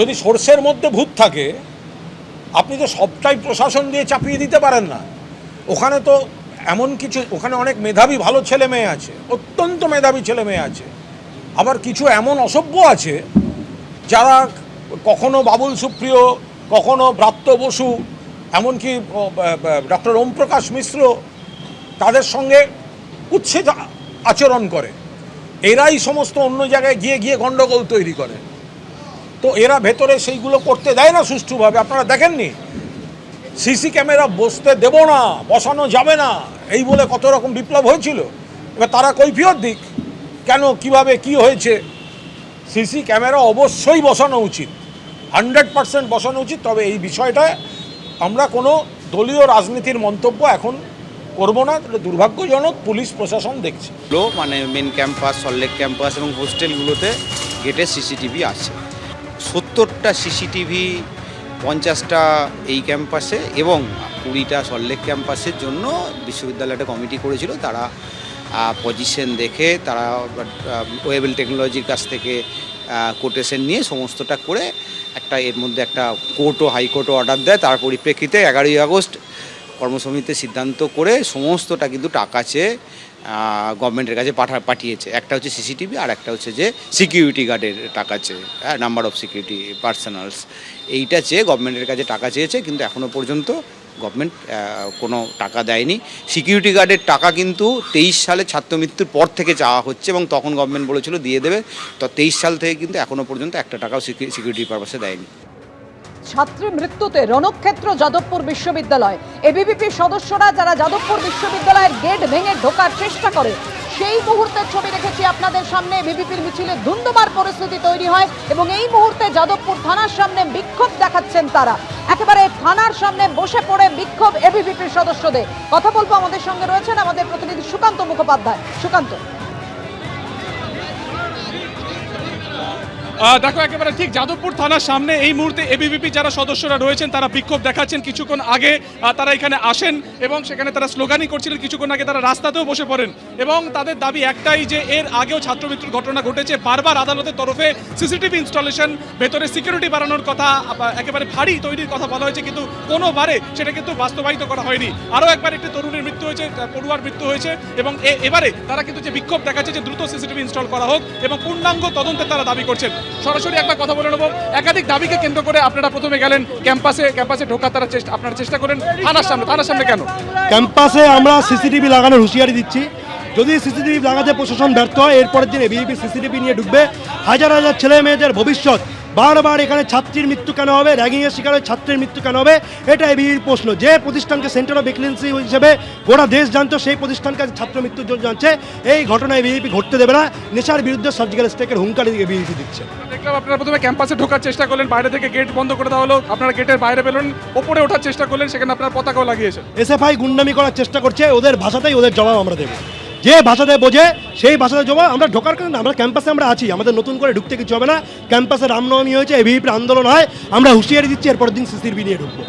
যদি সর্ষের মধ্যে ভূত থাকে, আপনি তো সবটাই প্রশাসন দিয়ে চাপিয়ে দিতে পারেন না। ওখানে তো এমন কিছু, ওখানে অনেক মেধাবী ভালো ছেলে মেয়ে আছে, অত্যন্ত মেধাবী ছেলে মেয়ে আছে। আবার কিছু এমন অসভ্য আছে, যারা কখনো বাবুল সুপ্রিয়, কখনো ব্রাত্য বসু, এমনকি ডক্টর ওমপ্রকাশ মিশ্র, তাদের সঙ্গে উচ্ছেদ আচরণ করে। এরাই সমস্ত অন্য জায়গায় গিয়ে গিয়ে গণ্ডগোল তৈরি করে। তো এরা ভেতরে সেইগুলো করতে দেয় না সুষ্ঠুভাবে, আপনারা দেখেননি? সিসি ক্যামেরা বসতে দেব না, বসানো যাবে না, এই বলে কত রকম বিপ্লব হয়েছিল। এবার তারা কৈফিয়ত দিক, কেন, কীভাবে, কি হয়েছে? সিসি ক্যামেরা অবশ্যই বসানো উচিত, হান্ড্রেড পার্সেন্ট বসানো উচিত, তবে এই বিষয়টায় আমরা কোনো দলীয় রাজনীতির মন্তব্য এখন করব না এটা দুর্ভাগ্যজনক পুলিশ প্রশাসন দেখছে। মানে মেন ক্যাম্পাস সল্লেক ক্যাম্পাস এবং হোস্টেলগুলোতে গেটে সিসিটিভি আছে সত্তরটা সিসিটিভি পঞ্চাশটা এই ক্যাম্পাসে এবং কুড়িটা সল্লেক ক্যাম্পাসের জন্য বিশ্ববিদ্যালয়টা কমিটি করেছিল। তারা পজিশন দেখে তারা ওয়েবেল টেকনোলজির কাছ থেকে কোটেশন নিয়ে সমস্তটা করে একটা এর মধ্যে একটা কোর্টও হাইকোর্টও অর্ডার দেয়। তার পরিপ্রেক্ষিতে এগারোই আগস্ট কর্মসমিতির সিদ্ধান্ত করে সমস্তটা কিন্তু টাকা চেয়ে গভর্নমেন্টের কাছে পাঠা, পাঠিয়েছে। একটা হচ্ছে সিসিটিভি আর একটা হচ্ছে যে সিকিউরিটি গার্ডের টাকা চেয়ে হ্যাঁ নাম্বার অফ সিকিউরিটি পার্সোনালস এইটা চেয়ে গভর্নমেন্টের কাছে টাকা চেয়েছে, কিন্তু এখনও পর্যন্ত গভর্নমেন্ট কোনো টাকা দেয়নি। সিকিউরিটি গার্ডের টাকা কিন্তু তেইশ সালে ছাত্র মৃত্যুর পর থেকে চাওয়া হচ্ছে এবং তখন গভর্নমেন্ট বলেছিল দিয়ে দেবে। তো তেইশ সাল থেকে কিন্তু এখনও পর্যন্ত একটা টাকাও সিকিউরিটি পারপাসে দেয়নি। ছাত্রী মৃত্যুতে রণক্ষেত্র যাদবপুর বিশ্ববিদ্যালয়। এবিভিপি সদস্যরা যারা যাদবপুর বিশ্ববিদ্যালয়ের গেট ভেঙে ঢোকার চেষ্টা করে, সেই মুহূর্তের ছবি রেখেছি আপনাদের সামনে। এবিভিপির মিছিলে ধুন্ধুমার পরিস্থিতি তৈরি হয় এবং এই মুহূর্তে যাদবপুর থানার সামনে বিক্ষোভ দেখাচ্ছেন তারা। একেবারে থানার সামনে বসে পড়ে বিক্ষোভ এবিভিপির সদস্যদের। কথা বলব আমাদের সঙ্গে রয়েছেন আমাদের প্রতিনিধি সুকান্ত মুখোপাধ্যায়। সুকান্ত। দেখো, একেবারে ঠিক যাদবপুর থানার সামনে এই মুহূর্তে এবিভিপি যারা সদস্যরা রয়েছেন, তারা বিক্ষোভ দেখাচ্ছেন। কিছুক্ষণ আগে তারা এখানে আসেন এবং সেখানে তারা স্লোগানই করছিলেন। কিছুক্ষণ আগে তারা রাস্তাতেও বসে পড়েন এবং তাদের দাবি একটাই যে, এর আগেও ছাত্রমৃত্যুর ঘটনা ঘটেছে। বারবার আদালতের তরফে সিসিটিভি ইনস্টলেশন, ভেতরে সিকিউরিটি বাড়ানোর কথা একেবারে ভারী তৈরির কথা বলা হয়েছে, কিন্তু কোনোবারে সেটা কিন্তু বাস্তবায়িত করা হয়নি। আরও একবার একটি তরুণের মৃত্যু হয়েছে পড়ুয়ার মৃত্যু হয়েছে এবং এবারে তারা কিন্তু যে বিক্ষোভ দেখাচ্ছে যে, দ্রুত সিসিটিভি ইনস্টল করা হোক এবং পূর্ণাঙ্গ তদন্তের তারা দাবি করছেন। সরাসরি একবার কথা বলে নেব। একাধিক দাবিকে কেন্দ্র করে আপনারা প্রথমে গেলেন ক্যাম্পাসে। ক্যাম্পাসে ঢোকার তারা চেষ্টা আপনারা চেষ্টা করেন। থানার সামনে থানার সামনে কেন? ক্যাম্পাসে আমরা সিসিটিভি লাগানোর হুঁশিয়ারি দিচ্ছি। যদি সিসিটিভি লাগাতে প্রশাসন ব্যর্থ হয়, এরপরের দিন এবিপি সিসিটিভি নিয়ে ঢুকবে। হাজার হাজার ছেলে মেয়েদের ভবিষ্যৎ বারবার এখানে ছাত্রীর মৃত্যু কেন হবে? র্যাগিংয়ের শিকার হয়ে ছাত্রের মৃত্যু কেন হবে? এটা এবিপির প্রশ্ন। যে প্রতিষ্ঠানকে সেন্টার অফ এক্সেলেন্সি হিসেবে গোটা দেশ জানতো সেই প্রতিষ্ঠানকে ছাত্র মৃত্যুর জন্য জানছে। এই ঘটনা এবিপি ঘটতে দেবে না। নেশার বিরুদ্ধে সার্জিক্যাল স্ট্রাইকের হুঙ্কার এবিপি দিচ্ছে। দেখলাম আপনারা প্রথমে ক্যাম্পাসে ঢোকার চেষ্টা করলেন বাইরে থেকে গেট বন্ধ করে দেওয়া হলো আপনারা গেটের বাইরে পেলেন ওপরে ওঠার চেষ্টা করলেন সেখানে আপনার পতাকাও লাগিয়েছেন। এসএফআই গুন্ডামি করার চেষ্টা করছে ওদের ভাষাতেই ওদের জবাব আমরা দেবো। যে ভাষাতে বোঝে, সেই ভাষাতে জমা। আমরা ঢোকার কারণে আমরা ক্যাম্পাসে আমরা আছি। আমাদের নতুন করে ঢুকতে কিছু হবে না। ক্যাম্পাসে রামনবমী হয়েছে এবিপির আন্দোলন হয়। আমরা হুঁশিয়ারি দিচ্ছি এরপর দিন সিসিরবি নিয়ে ঢুকবো।